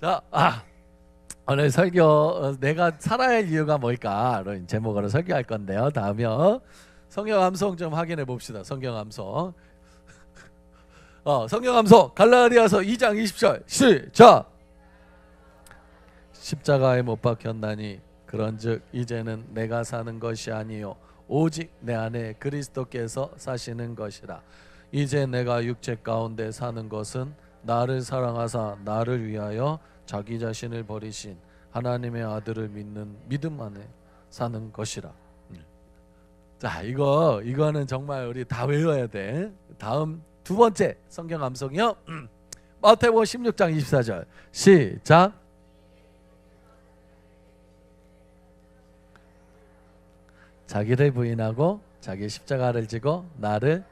자, 아, 오늘 설교 어, 내가 살아야 할 이유가 뭘까? 이런 제목으로 설교할 건데요. 다음이요. 성경 암송 좀 확인해 봅시다. 성경 암송. 어, 성경 암송 갈라디아서 2장 20절 시작. 십자가에 못 박혔나니 그런즉 이제는 내가 사는 것이 아니요 오직 내 안에 그리스도께서 사시는 것이라. 이제 내가 육체 가운데 사는 것은 나를 사랑하사 나를 위하여 자기 자신을 버리신 하나님의 아들을 믿는 믿음 안에 사는 것이라. 음. 자, 이거 이거는 정말 우리 다 외워야 돼. 다음 두 번째 성경 암송이요. 음. 마태복음 16장 24절 시작. 자기를 부인하고 자기 십자가를 지고 나를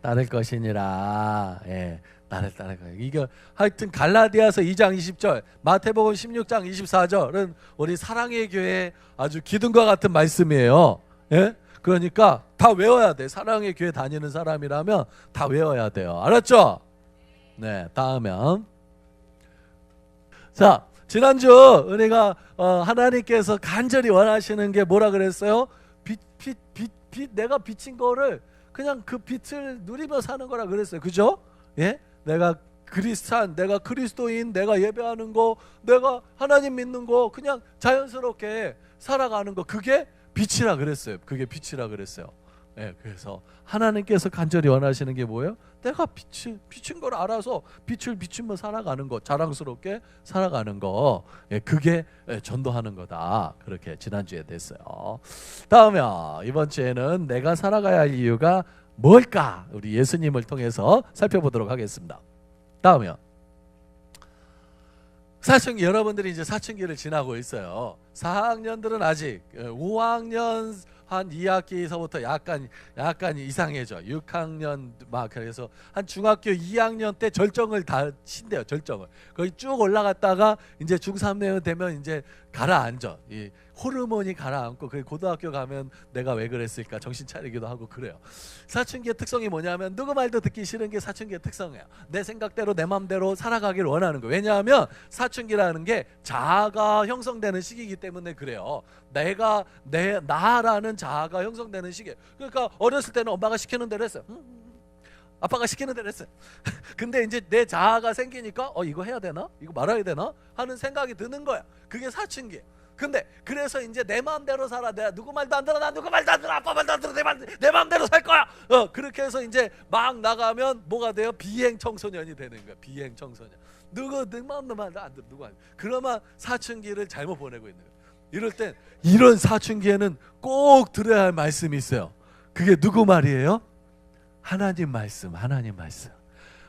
따를 것이니라. 예. 나를 거예요. 이거 하여튼 갈라디아서 2장 20절, 마태복음 16장 24절은 우리 사랑의 교회 아주 기둥과 같은 말씀이에요. 예? 그러니까 다 외워야 돼. 사랑의 교회 다니는 사람이라면 다 외워야 돼요. 알았죠? 네, 다음은 자, 지난주 은혜가 어, 하나님께서 간절히 원하시는 게 뭐라 그랬어요? 빛, 빛, 빛, 빛, 내가 비친 거를 그냥 그 빛을 누리며 사는 거라 그랬어요. 그죠? 예? 내가 그리스찬, 내가 그리스도인, 내가 예배하는 거, 내가 하나님 믿는 거 그냥 자연스럽게 살아가는 거 그게 빛이라 그랬어요. 그게 빛이라 그랬어요. 예, 그래서 하나님께서 간절히 원하시는 게 뭐예요? 내가 빛을 비친 걸 알아서 빛을 비추며 살아가는 거, 자랑스럽게 살아가는 거, 예, 그게 예, 전도하는 거다. 그렇게 지난 주에 됐어요. 다음에 이번 주에는 내가 살아가야 할 이유가 뭘까? 우리 예수님을 통해서 살펴보도록 하겠습니다. 다음이요. 사춘기 여러분들이 이제 사춘기를 지나고 있어요. 4학년들은 아직 5학년 한 2학기서부터 약간 약간 이상해져. 6학년 막 그래서 한 중학교 2학년 때 절정을 다 친대요. 절정을. 거기 쭉 올라갔다가 이제 중3 되면 이제 가라앉아. 이 호르몬이 가라앉고 그 고등학교 가면 내가 왜 그랬을까 정신 차리기도 하고 그래요. 사춘기의 특성이 뭐냐면 누구 말도 듣기 싫은 게 사춘기의 특성이에요. 내 생각대로 내 마음대로 살아가기를 원하는 거예요. 왜냐하면 사춘기라는 게 자아가 형성되는 시기이기 때문에 그래요. 내가 내 나라는 자아가 형성되는 시기예요. 그러니까 어렸을 때는 엄마가 시키는 대로 했어요. 아빠가 시키는 대로 했어요. 근데 이제 내 자아가 생기니까 어 이거 해야 되나? 이거 말아야 되나? 하는 생각이 드는 거야. 그게 사춘기예요. 근데 그래서 이제 내 마음대로 살아. 내가 누구 말도 안 들어. 나 누구 말도 안 들어. 아빠 말도 안 들어. 내, 말, 내 마음대로 살 거야. 어, 그렇게 해서 이제 막 나가면 뭐가 돼요? 비행 청소년이 되는 거야. 비행 청소년. 누구 내 마음도 말도 안 들어. 누구 안 그러면 사춘기를 잘못 보내고 있는 거야. 이럴 땐 이런 사춘기에는 꼭 들어야 할 말씀이 있어요. 그게 누구 말이에요? 하나님 말씀, 하나님 말씀.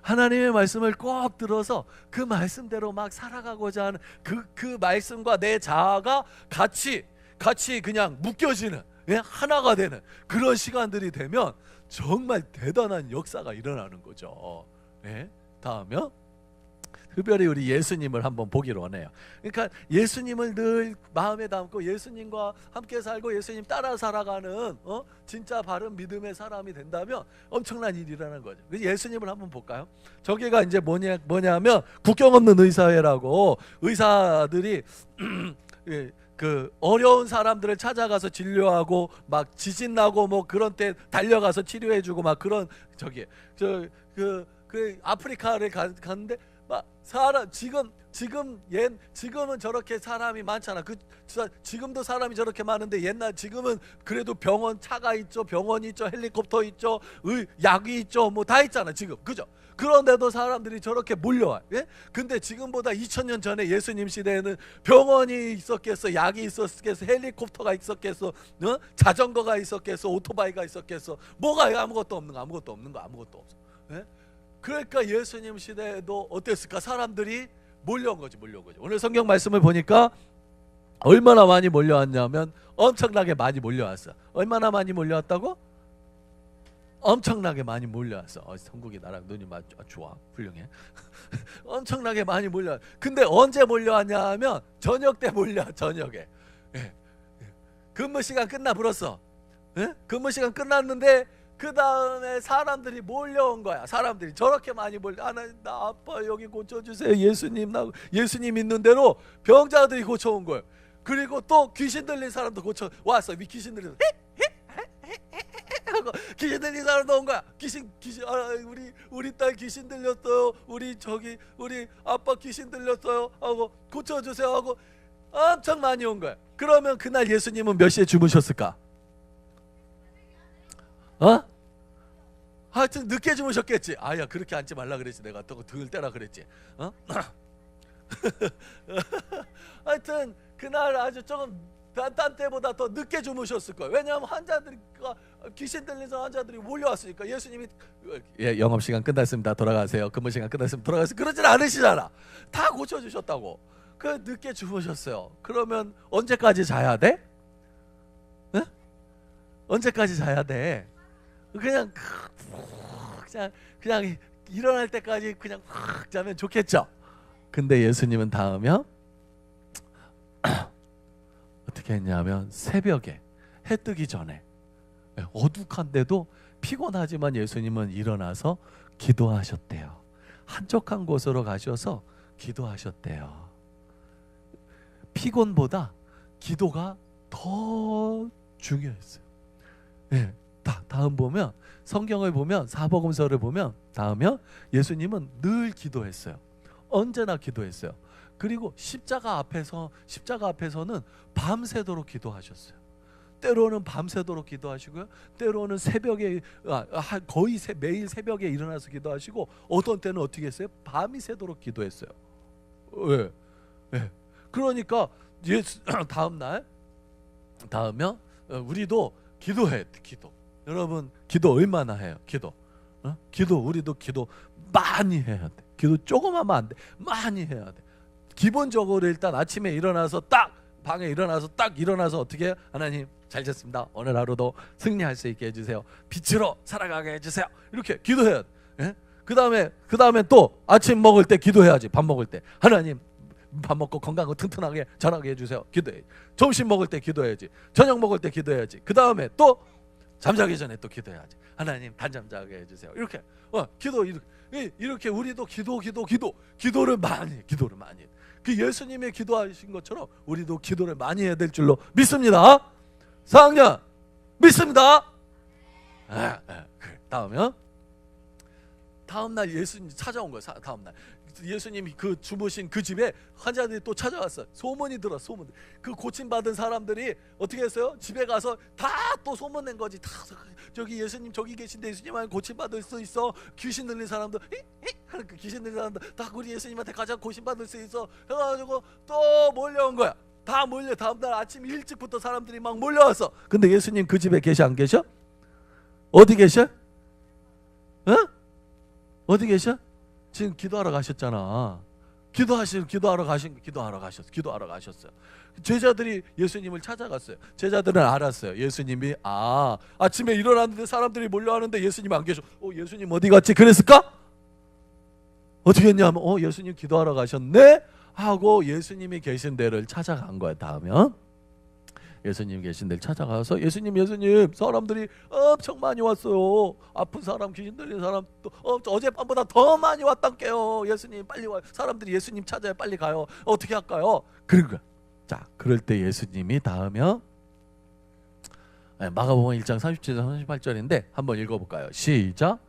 하나님의 말씀을 꼭 들어서 그 말씀대로 막 살아가고자 하는 그, 그 말씀과 내 자아가 같이, 같이 그냥 묶여지는, 예? 하나가 되는 그런 시간들이 되면 정말 대단한 역사가 일어나는 거죠. 예? 다음요. 특별히 우리 예수님을 한번 보기를 원해요. 그러니까 예수님을 늘 마음에 담고 예수님과 함께 살고 예수님 따라 살아가는 어? 진짜 바른 믿음의 사람이 된다면 엄청난 일이 일어나는 거죠. 그래서 예수님을 한번 볼까요? 저기가 이제 뭐냐 뭐냐면 국경 없는 의사회라고 의사들이 예, 그 어려운 사람들을 찾아가서 진료하고 막 지진 나고 뭐 그런 때 달려가서 치료해주고 막 그런 저기 저그 그 아프리카를 가, 갔는데 막 사람 지금 지금 옛 지금은 저렇게 사람이 많잖아. 그 지금도 사람이 저렇게 많은데 옛날 지금은 그래도 병원 차가 있죠, 병원이 있죠, 헬리콥터 있죠, 의, 약이 있죠, 뭐 다 있잖아 지금 그죠? 그런데도 사람들이 저렇게 몰려와. 예? 근데 지금보다 2000년 전에 예수님 시대에는 병원이 있었겠어, 약이 있었겠어, 헬리콥터가 있었겠어, 어? 자전거가 있었겠어, 오토바이가 있었겠어. 뭐가 아무것도 없는 거, 아무것도 없는 거, 아무것도 없어. 예? 그러니까 예수님 시대에도 어땠을까? 사람들이 몰려온 거지, 몰려온 거지. 오늘 성경 말씀을 보니까 얼마나 많이 몰려왔냐면 엄청나게 많이 몰려왔어. 얼마나 많이 몰려왔다고? 엄청나게 많이 몰려왔어. 어, 성국이 나랑 눈이 맞 아, 좋아, 훌륭해. 엄청나게 많이 몰려. 근데 언제 몰려왔냐 하면 저녁 때 몰려. 저녁에. 예. 근무 시간 끝나 불었어. 예? 근무 시간 끝났는데 그 다음에 사람들이 몰려온 거야. 사람들이 저렇게 많이 몰려. 하나님 나 아파 여기 고쳐주세요. 예수님 나 예수님 있는 대로 병자들이 고쳐온 거예요. 그리고 또 귀신 들린 사람도 고쳐 왔어. 이 귀신 들린 귀신 들린 사람도 온 거야. 귀신 귀신 아, 우리 우리 딸 귀신 들렸어요. 우리 저기 우리 아빠 귀신 들렸어요. 하고 고쳐주세요 하고 엄청 많이 온 거야. 그러면 그날 예수님은 몇 시에 주무셨을까? 어? 하여튼 늦게 주무셨겠지. 아야 그렇게 앉지 말라 그랬지. 내가 또 등을 떼라 그랬지. 어? 하여튼 그날 아주 조금 딴, 딴 때보다 더 늦게 주무셨을 거예요. 왜냐하면 환자들이 귀신 들린 환자들이 몰려왔으니까 예수님이 예 영업 시간 끝났습니다. 돌아가세요. 근무 시간 끝났습니다. 돌아가세요. 그러진 않으시잖아. 다 고쳐 주셨다고. 그 늦게 주무셨어요. 그러면 언제까지 자야 돼? 응? 언제까지 자야 돼? 그냥 그냥 그냥 일어날 때까지 그냥 확 자면 좋겠죠. 근데 예수님은 다음에 어떻게 했냐면 새벽에 해 뜨기 전에 예, 어둑한데도 피곤하지만 예수님은 일어나서 기도하셨대요. 한적한 곳으로 가셔서 기도하셨대요. 피곤보다 기도가 더 중요했어요. 예. 다, 다음 보면 성경을 보면 사복음서를 보면 다음에 예수님은 늘 기도했어요. 언제나 기도했어요. 그리고 십자가 앞에서 십자가 앞에서는 밤새도록 기도하셨어요. 때로는 밤새도록 기도하시고요. 때로는 새벽에 아, 아, 거의 새, 매일 새벽에 일어나서 기도하시고 어떤 때는 어떻게 했어요? 밤이 새도록 기도했어요. 왜? 예. 그러니까 예수 다음 날 다음에 우리도 기도해 기도. 여러분 기도 얼마나 해요? 기도. 어? 기도 우리도 기도 많이 해야 돼. 기도 조금 하면 안 돼. 많이 해야 돼. 기본적으로 일단 아침에 일어나서 딱 방에 일어나서 딱 일어나서 어떻게 해요? 하나님 잘 잤습니다. 오늘 하루도 승리할 수 있게 해주세요. 빛으로 살아가게 해주세요. 이렇게 기도해야 돼. 예? 그 다음에 그 다음에 또 아침 먹을 때 기도해야지. 밥 먹을 때 하나님 밥 먹고 건강하고 튼튼하게 자라게 해주세요. 기도해. 점심 먹을 때 기도해야지. 저녁 먹을 때 기도해야지. 그 다음에 또 잠자기 전에 또 기도해야지. 하나님 단잠 자게 해주세요. 이렇게 어 기도 이렇게, 우리도 기도 기도 기도 기도를 많이 해, 기도를 많이 해. 그 예수님의 기도하신 것처럼 우리도 기도를 많이 해야 될 줄로 믿습니다. 4학년 믿습니다. 아, 아, 그래. 다음에 다음 날 예수님 찾아온 거예요. 사- 다음 날 예수님이 그 주무신 그 집에 환자들이 또 찾아왔어요. 소문이 들어 소문. 그 고침 받은 사람들이 어떻게 했어요? 집에 가서 다 또 소문 낸 거지. 다 저기 예수님 저기 계신데 예수님한테 고침 받을 수 있어. 귀신 들린 사람들 히, 히 하는 그 귀신 들린 사람들 다 우리 예수님한테 가자 고침 받을 수 있어. 해가지고 또 몰려온 거야. 다 몰려 다음 날 아침 일찍부터 사람들이 막 몰려왔어. 근데 예수님 그 집에 계셔 안 계셔? 어디 계셔? 어? 어디 계셔? 지금 기도하러 가셨잖아. 기도하시 기도하러 가신 기도하러 가셨어. 기도하러 가셨어요. 제자들이 예수님을 찾아갔어요. 제자들은 알았어요. 예수님이 아 아침에 일어났는데 사람들이 몰려하는데 예수님 안 계셔. 어 예수님 어디 갔지? 그랬을까? 어떻게 했냐면 어 예수님 기도하러 가셨네 하고 예수님이 계신 데를 찾아간 거야. 다음은 예수님 계신 데를 찾아가서 예수님 예수님 사람들이 엄청 많이 왔어요. 아픈 사람 귀신 들린 사람 또 어, 어젯밤보다 더 많이 왔단께요. 예수님 빨리 와. 사람들이 예수님 찾아야 빨리 가요. 어떻게 할까요? 거야. 자, 그럴 때 예수님이 다음에 네, 마가복음 1장 37절 38절인데 한번 읽어볼까요? 시작.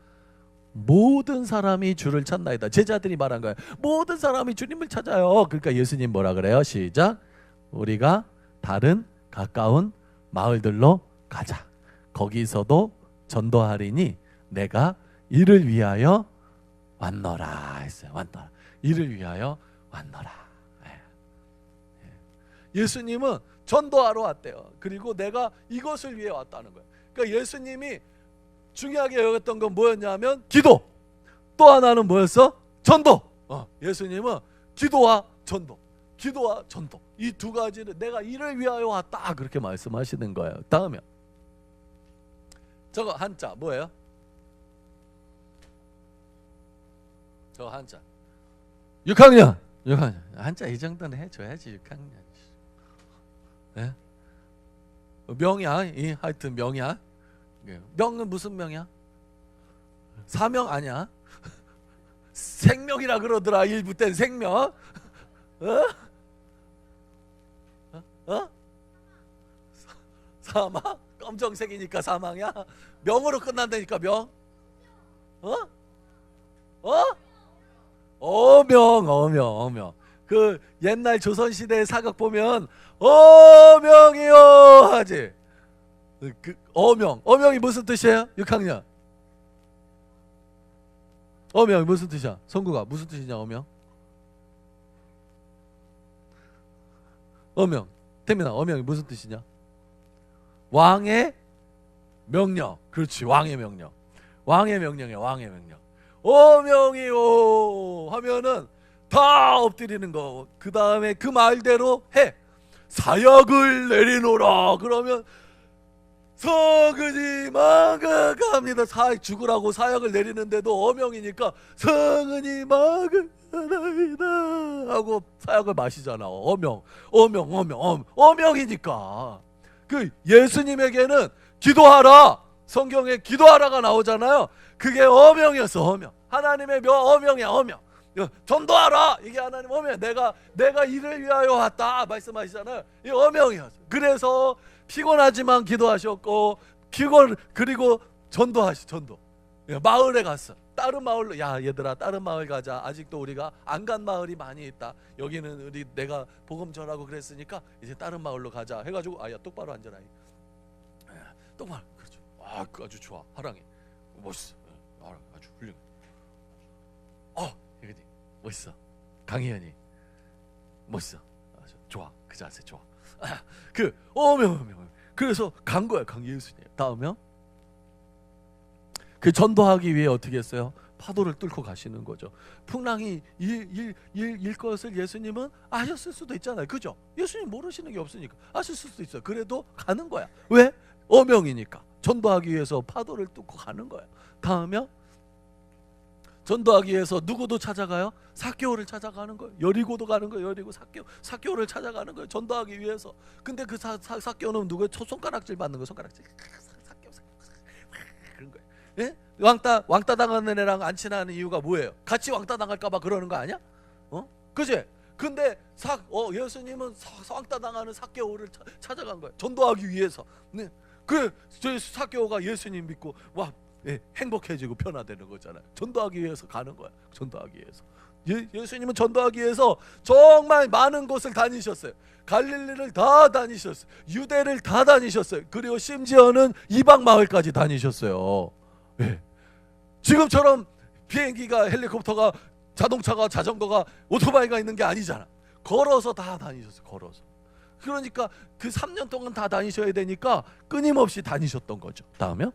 모든 사람이 주를 찾나이다. 제자들이 말한 거예요. 모든 사람이 주님을 찾아요. 그러니까 예수님 뭐라 그래요? 시작. 우리가 다른 가까운 마을들로 가자. 거기서도 전도하리니 내가 이를 위하여 왔노라 했어요. 왔노라. 이를 위하여 왔노라. 예. 예수님은 전도하러 왔대요. 그리고 내가 이것을 위해 왔다는 거예요. 그러니까 예수님이 중요하게 여겼던 건 뭐였냐면 기도. 또 하나는 뭐였어? 전도. 어, 예수님은 기도와 전도. 기도와 전도. 이 두 가지를 내가 이를 위하여 왔다 그렇게 말씀하시는 거예요. 다음에 저거 한자 뭐예요? 저 한자 6학년 6학년 한자 이 정도는 해줘야지 6학년 예? 명야 이 하여튼 명야 예. 명은 무슨 명이야? 사명 아니야? 생명이라 그러더라 일부 땐 생명. 어? 어? 사망? 검정색이니까 사망이야? 명으로 끝난다니까 명? 어? 어? 어명 어명 어명 그 옛날 조선시대 사극 보면 어명이요 하지 그 어명 어명이 무슨 뜻이에요? 6학년 어명이 무슨 뜻이야? 성구가 무슨 뜻이냐 어명? 어명 태민아 어명이 무슨 뜻이냐? 왕의 명령 그렇지 왕의 명령 왕의 명령이야 왕의 명령 어명이요 하면은 다 엎드리는 거. 그 다음에 그 말대로 해. 사역을 내리노라. 그러면 성은이 망각합니다. 사 죽으라고 사역을 내리는데도 어명이니까 성은이 망각하나이다 하고 사역을 마시잖아. 어명, 어명, 어명, 어명이니까. 그 예수님에게는 기도하라. 성경에 기도하라가 나오잖아요. 그게 어명이었어. 어명. 하나님의 명 어명이야. 어명. 야, 전도하라 이게 하나님 어명 내가 내가 이를 위하여 왔다 말씀하시잖아요 이 어명이었어 그래서 피곤하지만 기도하셨고 피곤 그리고 전도하시 전도 예, 마을에 갔어. 다른 마을로 야 얘들아 다른 마을 가자. 아직도 우리가 안 간 마을이 많이 있다. 여기는 우리 내가 복음 전하고 그랬으니까 이제 다른 마을로 가자. 해가지고 아야 똑바로 앉아라. 예, 똑바로 그렇죠. 아그 아주 좋아. 하랑이. 멋있어. 예, 아, 아주 훌륭해. 어 이거지 멋있어. 강희연이 멋있어. 아주 좋아. 그 자세 좋아. 아, 그 어명 어명 그래서 간 거야 강예수님. 다음에 그 전도하기 위해 어떻게 했어요 파도를 뚫고 가시는 거죠 풍랑이 일, 일, 일 것을 예수님은 아셨을 수도 있잖아요 그죠 예수님 모르시는 게 없으니까 아실 수도 있어요 그래도 가는 거야 왜 어명이니까 전도하기 위해서 파도를 뚫고 가는 거야 다음에 전도하기 위해서 누구도 찾아가요? 사개오를 찾아가는 거예요. 여리고도 가는 거예요. 여리고 사개오 사개오를 찾아가는 거예요. 전도하기 위해서. 근데 그 사, 사, 사개오는 누구예요? 초 손가락질 받는 거예요. 손가락질. 사개오 그런 거예요. 예? 왕따 왕따 당하는 애랑 안 친하는 이유가 뭐예요? 같이 왕따 당할까봐 그러는 거 아니야? 어? 그지? 근데 사, 어, 예수님은 사, 왕따 당하는 사개오를 차, 찾아간 거예요. 전도하기 위해서. 네. 그 사개오가 예수님 믿고 와 예, 행복해지고 변화되는 거잖아요. 전도하기 위해서 가는 거야. 전도하기 위해서. 예, 예수님은 전도하기 위해서 정말 많은 곳을 다니셨어요. 갈릴리를 다 다니셨어요. 유대를 다 다니셨어요. 그리고 심지어는 이방 마을까지 다니셨어요. 예. 지금처럼 비행기가 헬리콥터가 자동차가 자전거가 오토바이가 있는 게 아니잖아. 걸어서 다 다니셨어요. 걸어서. 그러니까 그 3년 동안 다 다니셔야 되니까 끊임없이 다니셨던 거죠. 다음에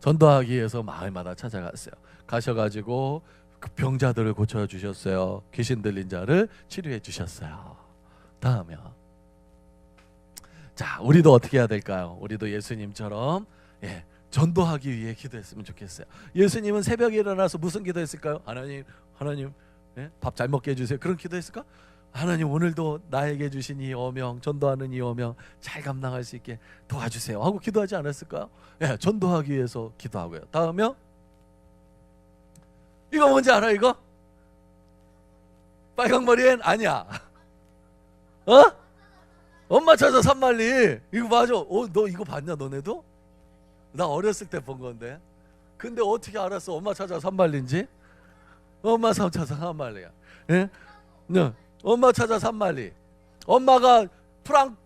전도하기 위해서 마을마다 찾아갔어요. 가셔가지고 그 병자들을 고쳐 주셨어요. 귀신 들린 자를 치료해 주셨어요. 다음에 자 우리도 어떻게 해야 될까요? 우리도 예수님처럼 예, 전도하기 위해 기도했으면 좋겠어요. 예수님은 새벽에 일어나서 무슨 기도했을까요? 하나님, 하나님, 예? 밥잘 먹게 해주세요. 그런 기도했을까? 하나님 오늘도 나에게 주신 이 어명, 전도하는 이 어명 잘 감당할 수 있게 도와주세요. 하고 기도하지 않았을까요? 예, 전도하기 위해서 기도하고요. 다음에 이거 뭔지 알아? 이거 빨강 머리엔 아니야. 어? 엄마 찾아 산말리 이거 맞아. 어, 너 이거 봤냐 너네도? 나 어렸을 때 본 건데. 근데 어떻게 알았어? 엄마 찾아 산말리인지? 엄마 삼 찾아 산말리야. 예? 네. 엄마 찾아 산말리. 엄마가 프랑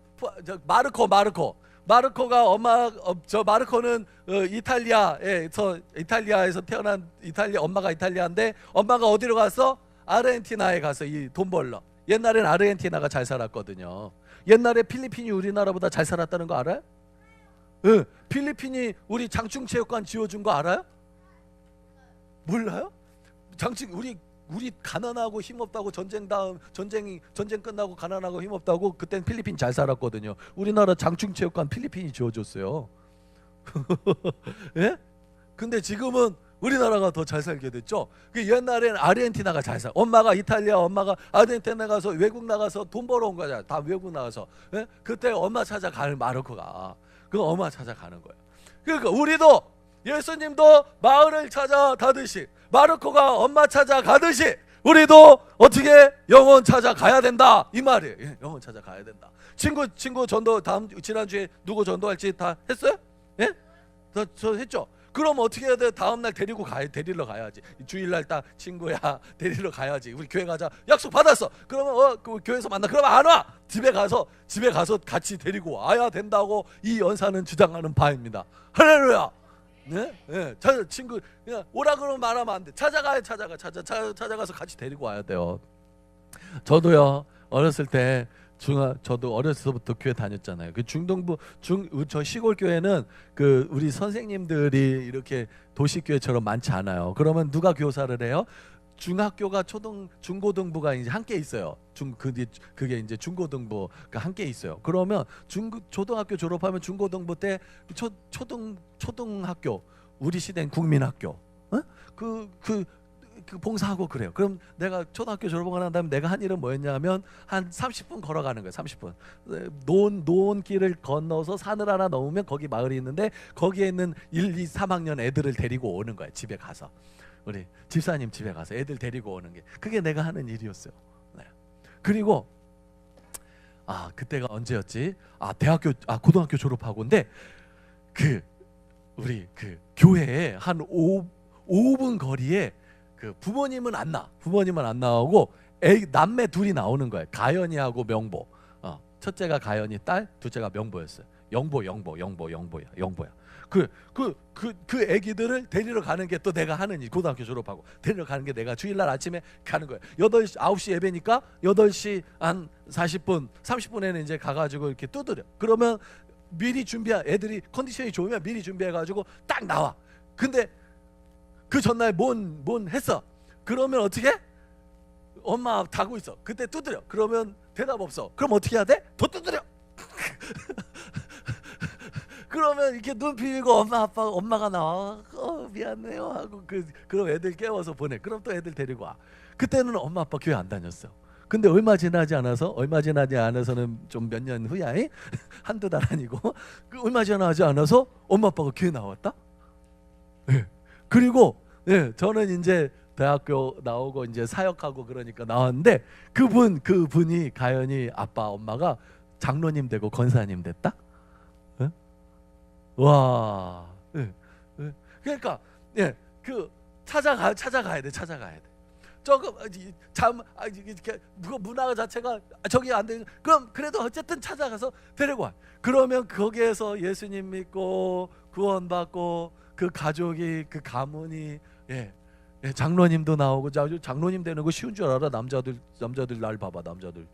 저 마르코 마르코 마르코가 엄마 어, 저 마르코는 어, 이탈리아에서 이탈리아에서 태어난 이탈리아 엄마가 이탈리아인데 엄마가 어디로 갔어? 아르헨티나에 가서 이 돈 벌러. 옛날엔 아르헨티나가 잘 살았거든요. 옛날에 필리핀이 우리나라보다 잘 살았다는 거 알아요? 예, 필리핀이 우리 장충체육관 지어준 거 알아요? 몰라요? 장충 우리 우리 가난하고 힘없다고 전쟁 다음 전쟁이 전쟁 끝나고 가난하고 힘없다고 그땐 필리핀 잘 살았거든요. 우리나라 장충체육관 필리핀이 지어줬어요. 예? 근데 지금은 우리나라가 더 잘 살게 됐죠. 그 옛날에는 아르헨티나가 잘 살. 엄마가 이탈리아, 엄마가 아르헨티나 가서 외국 나가서 돈 벌어 온 거잖아. 다 외국 나가서. 예? 그때 엄마 찾아 가는 마르코가. 그 엄마 찾아가는 거예요. 그러니까 우리도 예수님도 마을을 찾아가듯이 마르코가 엄마 찾아가듯이 우리도 어떻게 영혼 찾아가야 된다 이 말이에요. 예, 영혼 찾아가야 된다. 친구 친구 전도 다음 지난 주에 누구 전도할지 다 했어요? 예? 저, 저 했죠. 그럼 어떻게 해야 돼? 다음 날 데리고 가야 데리러 가야지. 주일날 딱 친구야 데리러 가야지. 우리 교회 가자. 약속 받았어. 그러면 어 그 교회에서 만나. 그러면 안 와. 집에 가서 집에 가서 같이 데리고 와야 된다고 이 연사는 주장하는 바입니다. 할렐루야. 네? 네. 자, 친구 그냥 오라 그러면 말하면 안 돼. 찾아가야 찾아가. 찾아, 찾아 찾아가서 같이 데리고 와야 돼요. 저도요. 어렸을 때 중아 저도 어렸을 때부터 교회 다녔잖아요. 그 중동부 중 저 시골 교회는 그 우리 선생님들이 이렇게 도시 교회처럼 많지 않아요. 그러면 누가 교사를 해요? 중학교가 초등 중고등부가 이제 함께 있어요. 중 그게 그게 이제 중고등부가 함께 있어요. 그러면 중 초등학교 졸업하면 중고등부 때 초 초등 초등학교 우리 시대는 국민학교. 어? 그그 그 봉사하고 그래요. 그럼 내가 초등학교 졸업하고 난 다음에 내가 한 일은 뭐였냐면 한 30분 걸어가는 거예요. 30분. 논 논길을 건너서 산을 하나 넘으면 거기 마을이 있는데 거기에 있는 1, 2, 3학년 애들을 데리고 오는 거예요. 집에 가서. 우리 집사님 집에 가서 애들 데리고 오는 게 그게 내가 하는 일이었어요. 네. 그리고 아 그때가 언제였지? 아 대학교 아 고등학교 졸업하고인데 그 우리 그 교회에 한 5, 5분 거리에 그 부모님은 안 나. 부모님은 안 나오고 애 남매 둘이 나오는 거예요. 가연이하고 명보. 어, 첫째가 가연이 딸, 둘째가 명보였어요. 영보, 영보, 영보, 영보야, 영보야. 그 그 그 그 애기들을 데리러 가는 게 또 내가 하는 일. 고등학교 졸업하고 데리러 가는 게 내가 주일날 아침에 가는 거예요. 8시 9시 예배니까 8시 한 40분, 30분에는 이제 가 가지고 이렇게 두드려. 그러면 미리 준비해 애들이 컨디션이 좋으면 미리 준비해 가지고 딱 나와. 근데 그 전날 뭔, 뭔 했어. 그러면 어떻게? 엄마 자고 있어. 그때 두드려. 그러면 대답 없어. 그럼 어떻게 해야 돼? 더 두드려. 그러면 이렇게 눈 비비고 엄마 아빠 엄마가 나와. 어, 미안해요 하고 그 그럼 애들 깨워서 보내. 그럼 또 애들 데리고 와. 그때는 엄마 아빠 교회 안 다녔어. 근데 얼마 지나지 않아서 얼마 지나지 않아서는 좀 몇 년 후야. 이? 한두 달 아니고 그 얼마 지나지 않아서 엄마 아빠가 교회 나왔다. 예. 그리고 예, 저는 이제 대학교 나오고 이제 사역하고 그러니까 나왔는데 그분 그분이 가연이 아빠 엄마가 장로님 되고 권사님 됐다. 예? 와, 예, 예. 그러니까 예, 그 찾아가 찾아가야 돼, 찾아가야 돼. 조금 참 아, 이렇게 누가 문화 자체가 저기 안 돼. 그럼 그래도 어쨌든 찾아가서 데리고 와. 그러면 거기에서 예수님 믿고 구원받고 그 가족이 그 가문이 예, 예 장로님도 나오고 자, 장로님 되는 거 쉬운 줄 알아? 남자들 남자들 날 봐봐 남자들.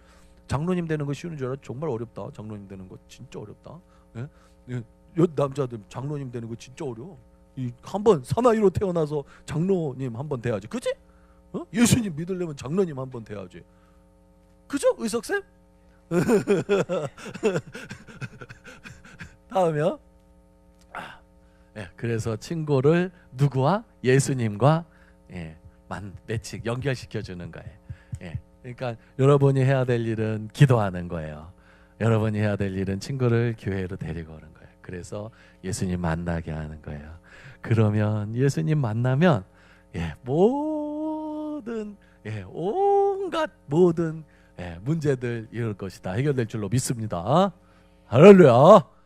장로님 되는 거 쉬운 줄 알아? 정말 어렵다. 장로님 되는 거 진짜 어렵다. 예, 예 남자들 장로님 되는 거 진짜 어려워. 이 한번 사나이로 태어나서 장로님 한 번 돼야지. 그지? 어? 예수님 믿으려면 장로님 한 번 돼야지. 그죠? 의석쌤? 다음이요 예, 그래서 친구를 누구와 예수님과 예, 만 매치 연결시켜 주는 거예요. 예, 그러니까 여러분이 해야 될 일은 기도하는 거예요. 여러분이 해야 될 일은 친구를 교회로 데리고 오는 거예요. 그래서 예수님 만나게 하는 거예요. 그러면 예수님 만나면 예, 모든 예, 온갖 모든 예, 문제들 이럴 것이다 해결될 줄로 믿습니다. 할렐루야.